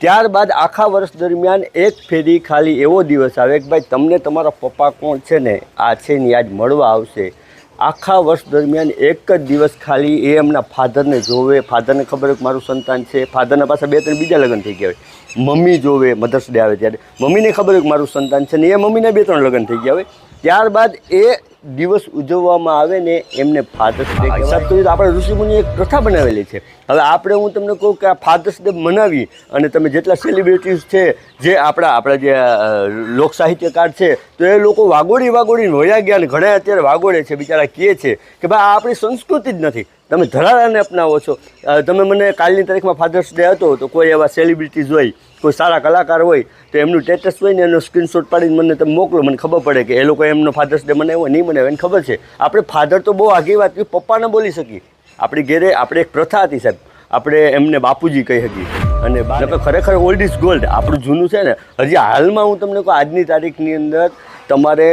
ત્યારબાદ આખા વર્ષ દરમિયાન એક ફેરી ખાલી એવો દિવસ આવે કે ભાઈ, તમને તમારા પપ્પા કોણ છે ને, આ છે ને, આજ મળવા આવશે. આખા વર્ષ દરમિયાન એક જ દિવસ ખાલી એ એમના ફાધરને જોવે. ફાધરને ખબર કે મારું સંતાન છે. ફાધરના પાસે બે ત્રણ બીજા લગ્ન થઈ ગયા હોય. મમ્મી જોવે, મધર્સ ડે આવે ત્યારે. મમ્મીને ખબર કે મારું સંતાન છે ને, એ મમ્મીને બે ત્રણ લગ્ન થઈ ગયા હોય. ત્યારબાદ એ દિવસ ઉજવવામાં આવે ને એમને ફાધર્સ ડે હિસાબ તો આપણે ઋષિમુનિ એક પ્રથા બનાવેલી છે. હવે આપણે હું તમને કહું કે આ ફાધર્સ ડે મનાવી અને તમે જેટલા સેલિબ્રિટીઝ છે, જે આપણા આપણા જે લોક સાહિત્યકાર છે, તો એ લોકો વાગોડી વાગોડીને વયા ગયા અને ઘણા અત્યારે વાગોડે છે, બિચારા કહે છે કે ભાઈ, આ આપણી સંસ્કૃતિ જ નથી. તમે ધરારાને અપનાવો છો. તમે મને કાલની તારીખમાં ફાધર્સ ડે હતો, તો કોઈ એવા સેલિબ્રિટીઝ હોય કોઈ સારા કલાકાર હોય તો એમનું સ્ટેટસ હોય ને એનો સ્ક્રીનશોટ પાડીને મને તમે મોકલો, મને ખબર પડે કે એ લોકો એમનો ફાધર્સ ડે બનાવ્યો નહીં મને એને ખબર છે. આપણે ફાધર તો બહુ આગી વાત કરી પપ્પાને બોલી શકીએ. આપણી ઘેરે, આપણે એક પ્રથા હતી સાહેબ. આપણે એમને બાપુજી કહી શકીએ અને ખરેખર ઓલ્ડ ઇઝ ગોલ્ડ આપણું જૂનું છે ને, હજી હાલમાં હું તમને કહું, આજની તારીખની અંદર તમારે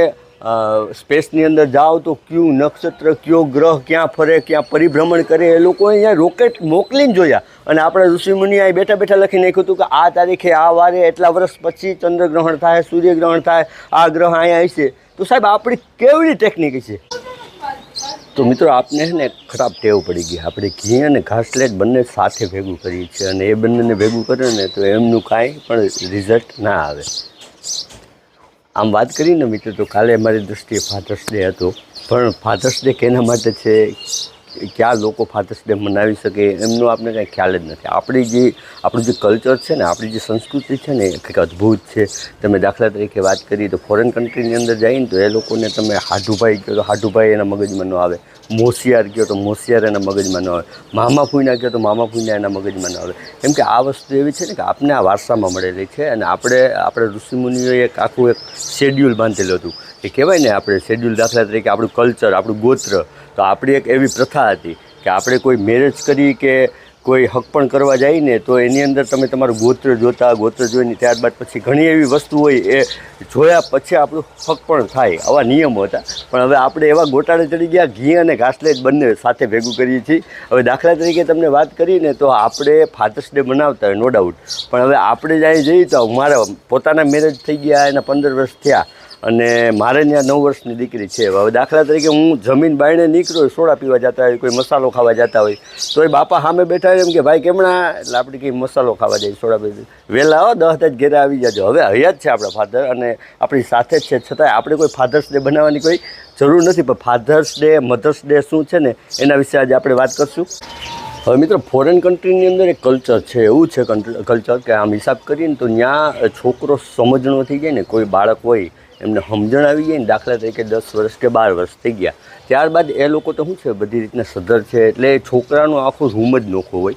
સ્પેસની અંદર જાઓ તો કયું નક્ષત્ર, કયો ગ્રહ, ક્યાં ફરે, ક્યાં પરિભ્રમણ કરે, એ લોકો અહીંયા રોકેટ મોકલીને જોયા. અને આપણા ઋષિમુનિ અહીં બેઠા બેઠા લખી નાખ્યું હતું કે આ તારીખે, આ વારે, એટલા વર્ષ પછી ચંદ્રગ્રહણ થાય સૂર્યગ્રહણ થાય, આ ગ્રહ અહીંયા હશે. તો સાહેબ, આપણી કેવડી ટેકનિક છે? તો મિત્રો, આપને છે ને ખરાબ ટેવ પડી ગઈ. આપણે ઘી અને ઘાસલેટ બંને સાથે ભેગું કરીએ છીએ અને એ બંનેને ભેગું કરે ને તો એમનું કાંઈ પણ રિઝલ્ટ ના આવે. આમ વાત કરીને મિત્રો, તો કાલે મારી દૃષ્ટિએ ફાધર્સ ડે હતો. પણ ફાધર્સ ડે કેના માટે છે? ક્યાં લોકો ફાધર્સ ડે મનાવી શકે, એમનો આપણે કાંઈ ખ્યાલ જ નથી. આપણી જે, આપણું જે કલ્ચર છે ને, આપણી જે સંસ્કૃતિ છે ને, એ કંઈક અદ્ભુત છે. તમે દાખલા તરીકે વાત કરીએ તો ફોરેન કન્ટ્રીની અંદર જઈને તો એ લોકોને તમે હાડુભાઈ કહો તો હાડુભાઈ એના મગજમાં ન આવે. મોસિયાર કહો તો મોસિયાર એના મગજમાં ન આવે. મામા ફૂઈના કહો તો મામા ફૂઈના એના મગજમાં ન આવે. કેમ કે આ વસ્તુ એવી છે ને કે આપને આ વારસામાં મળેલી છે અને આપણે આપણે ઋષિમુનિઓએ એક આખું એક શેડ્યુલ બાંધેલું હતું. એ કહેવાય ને આપણે શેડ્યુલ દાખલા તરીકે આપણું કલ્ચર આપણું ગોત્ર તો આપણી એક એવી પ્રથા હતી કે આપણે કોઈ મેરેજ કરી કે કોઈ હક પણ કરવા જાય ને, તો એની અંદર તમે તમારું ગોત્ર જોતા, ગોત્ર જોઈને ત્યારબાદ પછી ઘણી એવી વસ્તુ હોય એ જોયા પછી આપણું હક પણ થાય, આવા નિયમો હતા. પણ હવે આપણે એવા ગોટાળે ચડી ગયા, ઘી અને ઘાસલેટ બંને સાથે ભેગું કરીએ છીએ. હવે દાખલા તરીકે તમને વાત કરીને તો આપણે ફાધર્સ ડે મનાવતા હોય નો ડાઉટ પણ હવે આપણે જાય જઈએ તો મારા પોતાના મેરેજ થઈ ગયા, એના પંદર વર્ષ થયા અને મારે ત્યાં નવ વર્ષની દીકરી છે. હવે દાખલા તરીકે હું જમીન બાયણે નીકળ્યો હોય, સોડા પીવા જતા હોય કોઈ મસાલો ખાવા જતા હોય તો એ બાપા સામે બેઠા હોય એમ કે ભાઈ કેમણા? એટલે આપણે કંઈ મસાલો ખાવા જઈએ સોડા પી વહેલા આવો દસ જ ઘેરે આવી જાજો. હવે હયાત છે આપણા ફાધર અને આપણી સાથે જ છે. છતાંય આપણે કોઈ ફાધર્સ ડે બનાવવાની કોઈ જરૂર નથી પણ ફાધર્સ ડે મધર્સ ડે શું છે ને એના વિશે આજે આપણે વાત કરશું. હવે મિત્રો ફોરેન કન્ટ્રીની અંદર એક કલ્ચર છે એવું છે કલ્ચર કે આમ હિસાબ કરીએ ને તો ત્યાં છોકરો સમજણો થઈ જાય ને કોઈ બાળક હોય એમને સમજણ આવી જાય ને દાખલા તરીકે દસ વર્ષ કે બાર વર્ષ થઈ ગયા. ત્યારબાદ એ લોકો તો શું છે, બધી રીતના સધર છે, એટલે એ છોકરાનો આખો રૂમ જ નોખો હોય.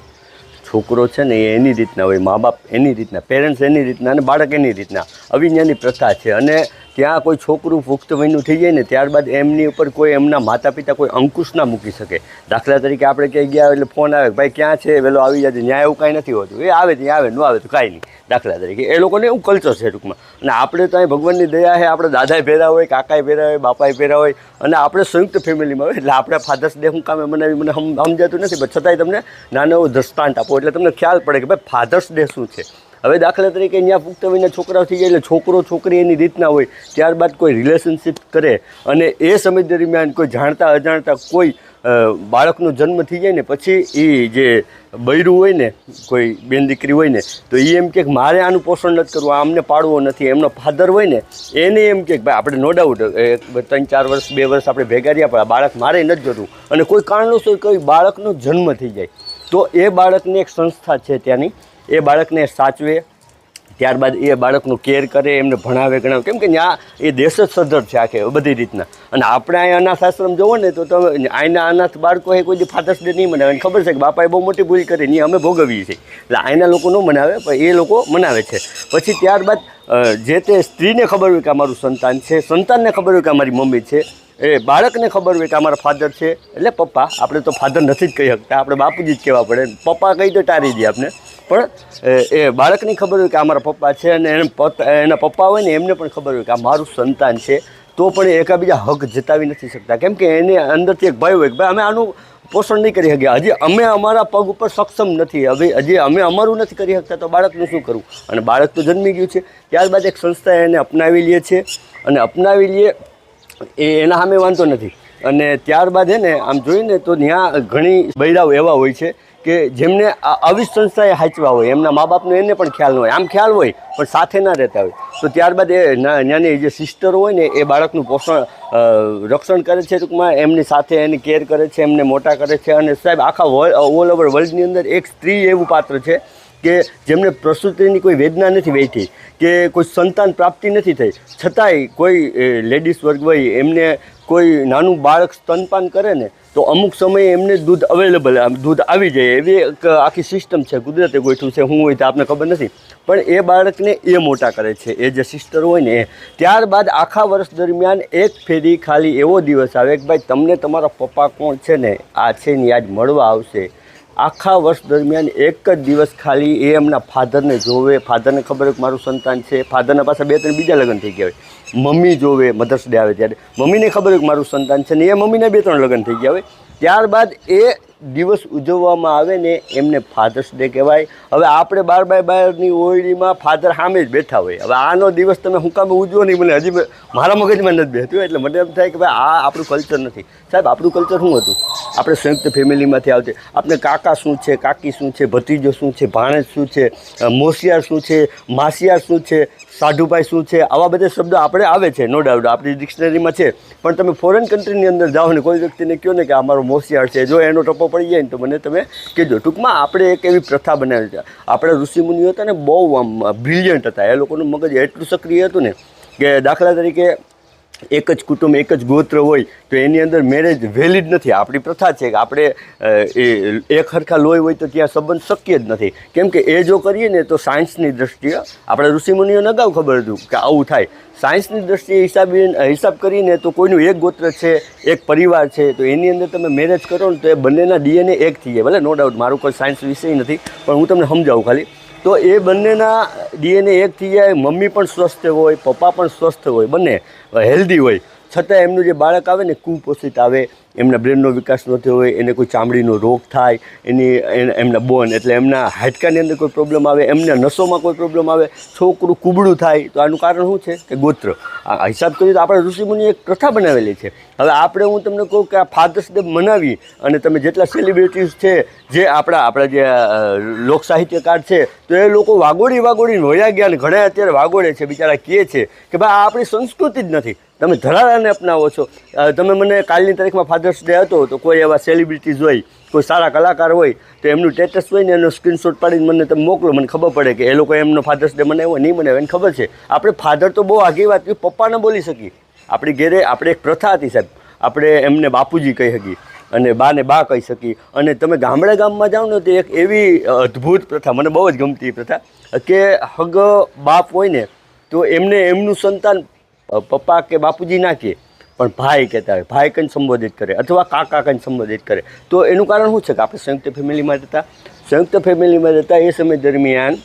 છોકરો છે ને એ એની રીતના હોય, મા બાપ એની રીતના પેરેન્ટ્સ એની રીતના અને બાળક એની રીતના. આવી પ્રથા છે અને ત્યાં કોઈ છોકરું પુખ્ત વયનું થઈ જાય ને, ત્યારબાદ એમની ઉપર કોઈ એમના માતા પિતા કોઈ અંકુશ ના મૂકી શકે. દાખલા તરીકે આપણે ક્યાંય ગયા એટલે ફોન આવે ભાઈ, ક્યાં છે? વેલો, આવી જાય ન્યાય એવું કાંઈ નથી હોતું. એ આવે, ત્યાં આવે, ન આવે તો કાંઈ નહીં. દાખલા તરીકે. એ લોકોને એવું કલ્ચર છે ટૂંકમાં. અને આપણે તો અહીં ભગવાનની દયા છે, આપણે દાદાએ પહેરા હોય, કાકાએ પહેરા હોય, બાપાએ પહેરા હોય, અને આપણે સંયુક્ત ફેમિલીમાં હોય, એટલે આપણે ફાધર્સ ડે હું કામે મને સમ- સમજાતું નથી, પણ છતાંય તમને નાનો એવો દ્રષ્ટાંત આપો. એટલે તમને ખ્યાલ પડે કે, ભાઈ, ફાધર્સ ડે શું છે? હવે દાખલા તરીકે અહીંયા પુખ્ત વયના છોકરાઓ જાય એટલે છોકરો છોકરી એની રીતના હોય, ત્યારબાદ કોઈ રિલેશનશિપ કરે અને એ સમય દરમિયાન કોઈ જાણતા અજાણતા કોઈ બાળકનો જન્મ થઈ જાય ને પછી એ જે બૈરું હોય ને, કોઈ બેન દીકરી હોય ને, તો એ એમ કે મારે આનું પોષણ નથી કરવું આમને પાડવો નથી, એમનો ફાધર હોય ને, એને એમ કે ભાઈ આપણે નો ડાઉટ ત્રણ ચાર વર્ષ, બે વર્ષ આપણે ભેગા રહ્યા, પણ બાળક મારે નથી જોતું અને કોઈ કારણોસર કોઈ બાળકનો જન્મ થઈ જાય. તો એ બાળકની એક સંસ્થા છે ત્યાંની એ બાળકને સાચવે, ત્યારબાદ એ બાળકનું કેર કરે, એમને ભણાવે, ગણાવે. કેમ કે ત્યાં એ દેશ જ સદ્ધર છે આખે, બધી રીતના. અને આપણે અહીંયા અનાથ આશ્રમ જોવો ને, તો તમે અહીંના અનાથ બાળકો એ કોઈ દી ફાધર્સ ડે નહીં મનાવે. ખબર છે કે બાપાએ બહુ મોટી ભૂલ કરી નહીં અમે ભોગવીએ છીએ. એટલે અહીંના લોકો ન મનાવે, પણ એ લોકો મનાવે છે. પછી ત્યારબાદ જે તે સ્ત્રીને ખબર હોય કે અમારું સંતાન છે, સંતાનને ખબર હોય કે અમારી મમ્મી છે, એ બાળકને ખબર હોય કે અમારા ફાધર છે. એટલે પપ્પા, આપણે તો ફાધર નથી જ કહી શકતા, આપણે બાપુજી જ કહેવા પડે. પપ્પા કહી તો ટારી દે આપણે પણ એ બાળકની ખબર હોય કે અમારા પપ્પા છે અને એને પપ્પા હોય ને એમને પણ ખબર હોય કે આ મારું સંતાન છે, તો પણ એકાબીજા હક જતાવી નથી શકતા. કેમ કે એની અંદરથી એક ભય હોય કે ભાઈ અમે આનું પોષણ નહીં કરી શકીએ. હજી અમે અમારા પગ ઉપર સક્ષમ નથી. હવે હજી અમે અમારું નથી કરી શકતા, તો બાળકનું શું કરવું? અને બાળક તો જન્મી ગયું છે. ત્યારબાદ એક સંસ્થા એને અપનાવી લે છે. અને અપનાવી લે એ એના સામે વાંધો નથી. અને ત્યારબાદ હે ને, આમ જોઈને તો ત્યાં ઘણી બૈરાઓ એવા હોય છે કે જેમને આવી સંસ્થાએ હાચવા હોય, એમના મા બાપનો એને પણ ખ્યાલ ન હોય. આમ ખ્યાલ હોય, પણ સાથે ના રહેતા હોય. તો ત્યારબાદ એ ના- ત્યાંની જે સિસ્ટર હોય ને, એ બાળકનું પોષણ રક્ષણ કરે છે ટૂંકમાં, એમની સાથે એની કેર કરે છે, એમને મોટા કરે છે. અને સાહેબ, આખા ઓલ ઓવર વર્લ્ડની અંદર એક સ્ત્રી એવું પાત્ર છે કે જેમને પ્રસૂતિની કોઈ વેદના નથી વેઠી કે કોઈ સંતાન પ્રાપ્તિ નથી થઈ, છતાંય કોઈ લેડીઝ વર્ગ હોય એમને કોઈ નાનું બાળક સ્તનપાન કરે ને, તો અમુક સમયે એમને દૂધ અવેલેબલ દૂધ આવી જાય, એવી એક આખી સિસ્ટમ છે, કુદરતે ગોઠવું છે, હું હોય તો આપને ખબર નથી, પણ એ બાળકને એ મોટા કરે છે, એ જે સિસ્ટર હોય ને, એ. ત્યારબાદ આખા વર્ષ દરમિયાન એક ફેરી ખાલી એવો દિવસ આવે કે ભાઈ, તમને તમારા પપ્પા કોણ છે ને, આ છે ને યાદ મળવા આવશે આખા વર્ષ દરમિયાન એક જ દિવસ ખાલી એ એમના ફાધરને જોવે. ફાધરને ખબર હોય કે મારું સંતાન છે. ફાધરના પાસે બે ત્રણ બીજા લગ્ન થઈ ગયા હોય. મમ્મી જોવે, મધર્સ ડે આવે ત્યારે. મમ્મીને ખબર હોય કે મારું સંતાન છે ને એ મમ્મીને બે ત્રણ લગ્ન થઈ ગયા હોય. ત્યારબાદ એ દિવસ ઉજવવામાં આવે ને એમને ફાધર્સ ડે કહેવાય. હવે આપણે બાર બાય બારની ઓળીમાં ફાધર સામે જ બેઠા હોય. હવે આનો દિવસ તમે હું કામ ઉજવો નહીં મને હજી મારા મગજમાં નથી બેઠું એટલે મને એમ થાય કે ભાઈ આ આપણું કલ્ચર નથી. સાહેબ, આપણું કલ્ચર શું હતું? આપણે સંયુક્ત ફેમિલીમાંથી આવતી. આપણે કાકા શું છે, કાકી શું છે, ભત્રીજો શું છે, ભાણેજ શું છે મોસિયાર શું છે, માસિયાર શું છે સાઢુભાઈ શું છે, આવા બધા શબ્દો આપણે આવે છે નો ડાઉટ આપણી ડિક્શનરીમાં છે. પણ તમે ફોરેન કન્ટ્રીની અંદર જાઓ ને કોઈ વ્યક્તિને કહો ને કે આ મારો મોસિયાર છે, જો એનો ટપ્પો પડી જાય ને તો મને તમે કહેજો. ટૂંકમાં આપણે એક એવી પ્રથા બનાવી છે. આપણે ઋષિમુનિઓ હતા ને બહુ આમ બ્રિલિયન્ટ હતા. એ લોકોનું મગજ એટલું સક્રિય હતું ને કે દાખલા તરીકે એક જ કુટુંબ, એક જ ગોત્ર હોય, તો એની અંદર મેરેજ વેલિડ નથી. આપણી પ્રથા છે કે આપણે એક હરખા લોહી હોય તો ત્યાં સંબંધ શક્ય જ નથી. કેમ કે એ જો કરીએ ને તો સાયન્સની દ્રષ્ટિએ, આપણે ઋષિમુનિઓને અગાઉ ખબર હતું કે આવું થાય. સાયન્સની દ્રષ્ટિએ હિસાબ હિસાબ કરીને તો કોઈનું એક ગોત્ર છે, એક પરિવાર છે, તો એની અંદર તમે મેરેજ કરો ને તો એ બંનેના ડીએનએ એક થઈ જાય. ભલે નો ડાઉટ મારું કોઈ સાયન્સ વિષય નથી, પણ હું તમને સમજાવું ખાલી. તો એ બંનેના ડીએનએ એક થઈ જાય, મમ્મી પણ સ્વસ્થ હોય, પપ્પા પણ સ્વસ્થ હોય, બંને હેલ્ધી હોય. છતાં એમનું જે બાળક આવે ને, કુપોષિત આવે, એમના બ્રેનનો વિકાસ ન થયો હોય, એને કોઈ ચામડીનો રોગ થાય, એની એમના બોન, એટલે એમના હાડકાની અંદર કોઈ પ્રોબ્લેમ આવે, એમના નસોમાં કોઈ પ્રોબ્લેમ આવે, છોકરું કુબડું થાય, તો આનું કારણ શું છે? કે ગોત્ર. આ હિસાબ કરીએ તો આપણે ઋષિમુનિ એક પ્રથા બનાવેલી છે. હવે આપણે, હું તમને કહું કે આ ફાધર્સ ડે મનાવી અને તમે જેટલા સેલિબ્રિટીઝ છે, જે આપણા આપણા જે લોક સાહિત્યકાર છે, તો એ લોકો વાગોડી વાગોડીને વયા ગયા ને ઘણા અત્યારે વાગોડે છે, બિચારા કહે છે કે, ભાઈ, આ આપણી સંસ્કૃતિ જ નથી. તમે ધરારાને અપનાવો છો. તમે મને કાલની તારીખમાં ફાધર્સ ડે હતો, તો કોઈ એવા સેલિબ્રિટીઝ હોય, કોઈ સારા કલાકાર હોય, તો એમનું સ્ટેટસ હોય ને એનો સ્ક્રીનશોટ પાડીને મને તમે મોકલો, મને ખબર પડે કે એ લોકો એમનો ફાધર્સ ડે મનાવ્યો નહીં મનાવ્યો એને ખબર છે. આપણે ફાધર તો બહુ આગી વાત કરી પપ્પાને બોલી શકીએ. આપણી ઘેરે, આપણે એક પ્રથા હતી સાહેબ, આપણે એમને બાપુજી કહી શકીએ, અને બાને બા કહી શકી અને તમે ગામડે ગામમાં જાઓ ને, તો એક એવી અદ્ભુત પ્રથા, મને બહુ જ ગમતી પ્રથા, કે હગ બાપ હોય ને, તો એમને એમનું સંતાન પપ્પા કે બાપુજી ના કહે પણ ભાઈ કહેતા હોય, ભાઈ કંઈ સંબોધિત કરે, અથવા કાકા કંઈ સંબોધિત કરે. તો એનું કારણ શું છે કે આપણે સંયુક્ત ફેમિલીમાં રહેતા? સંયુક્ત ફેમિલીમાં રહેતા એ સમય દરમિયાન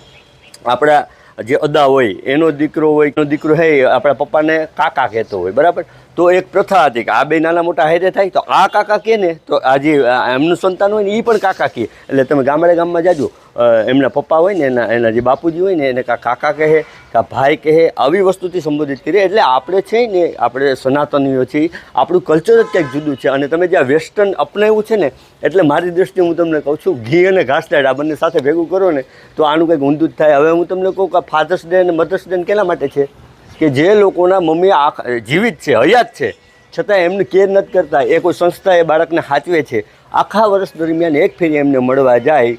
આપણા જે અદા હોય, એનો દીકરો હોય, એનો દીકરો હે એ આપણા પપ્પાને કાકા કહેતો હોય, બરાબર? તો એક પ્રથા હતી કે આ બે નાના મોટા હારે થાય તો આ કાકા કહે ને, તો આ એમનું સંતાન હોય ને એ પણ કાકા કહે એટલે તમે ગામડે ગામમાં જાજો. એમના પપ્પા હોય ને, એના એના જે બાપુજી હોય ને, એને કાં કાકા કહે કાં ભાઈ કહે, આવી વસ્તુથી સંબોધિત કરીએ. એટલે આપણે છે ને, આપણે સનાતનીઓ છીએ. આપણું કલ્ચર જ ક્યાંક જુદું છે. અને તમે જ્યાં વેસ્ટર્ન અપનાવ્યું છે ને, એટલે મારી દૃષ્ટિએ હું તમને કહું છું, ઘી અને ઘાસ આ બંને સાથે ભેગું કરો ને, તો આનું કંઈક ઊંધું જ થાય. હવે હું તમને કહું કે ફાધર્સ ડે અને મધર્સ ડે કેના માટે છે? કે જે લોકોના મમ્મી આખ જીવિત છે, હયાત છે, છતાં એમને કેર નથી કરતા, એ કોઈ સંસ્થા એ બાળકને સાચવે છે, આખા વર્ષ દરમિયાન એક ફેરી એમને મળવા જાય,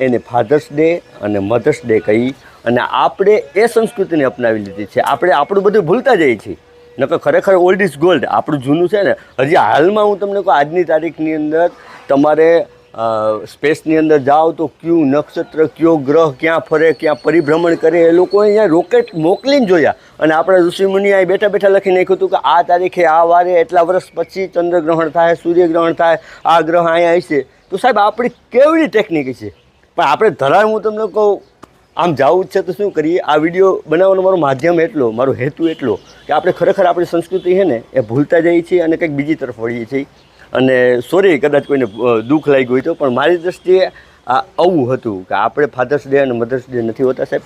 એને ફાધર્સ ડે અને મધર્સ ડે કહી અને આપણે એ સંસ્કૃતિને અપનાવી લીધી છે. આપણે આપણું બધું ભૂલતા જઈએ છીએ. નકર ખરેખર ઓલ્ડ ઇઝ ગોલ્ડ આપણું જૂનું છે ને, હજી હાલમાં હું તમને કહું, આજની તારીખની અંદર તમારે સ્પેસની અંદર જાઓ તો કયું નક્ષત્ર, કયો ગ્રહ, ક્યાં ફરે, ક્યાં પરિભ્રમણ કરે, એ લોકો અહીંયા રોકેટ મોકલીને જોયા. અને આપણે ઋષિમુનિ અહીં બેઠા બેઠા લખી નાખ્યું હતું કે આ તારીખે, આ વારે, એટલા વર્ષ પછી ચંદ્રગ્રહણ થાય સૂર્યગ્રહણ થાય, આ ગ્રહ અહીંયા હશે. તો સાહેબ, આપણી કેવડી ટેકનિક છે? પણ આપણે ધરાવ હું તમને કહું, આમ જવું જ છે તો શું કરીએ? આ વીડિયો બનાવવાનો મારો માધ્યમ એટલો, મારો હેતુ એટલો, કે આપણે ખરેખર આપણી સંસ્કૃતિ છે ને, એ ભૂલતા જઈએ છીએ અને કંઈક બીજી તરફ વળીએ છીએ. અને સોરી કદાચ કોઈને દુઃખ લાગ્યું હોય તો, પણ મારી દ્રષ્ટિએ આ આવું હતું કે આપણે ફાધર્સ ડે અને મધર્સ ડે નથી હોતા સાહેબ.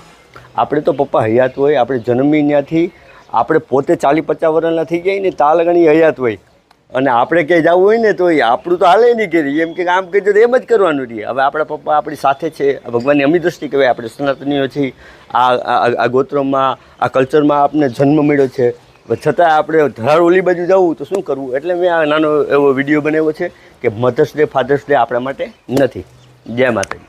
આપણે તો પપ્પા હયાત હોય, આપણે જન્મી ત્યાંથી આપણે પોતે ચાલી પચાસ વર્ષના થઈ જાય ને તાલગણી હયાત હોય. અને આપણે ક્યાંય જવું હોય ને તો એ આપણું તો હાલે નહીં કરી એમ કે આમ કહેજો તો એમ જ કરવાનું રહીએ હવે આપણા પપ્પા આપણી સાથે છે. ભગવાનની અમી દ્રષ્ટિ કહેવાય. આપણે સનાતનીઓ છીએ. આ આ ગોત્રમાં, આ કલ્ચરમાં આપણે જન્મ મળ્યો છે. છતાં આપણે ધરાળ ઓલી બાજુ જવું તો શું કરવું? એટલે મેં આ નાનો એવો વીડિયો બનાવ્યો છે કે મધર્સ ડે, ફાધર્સ ડે આપણા માટે નથી. જય માતાજી.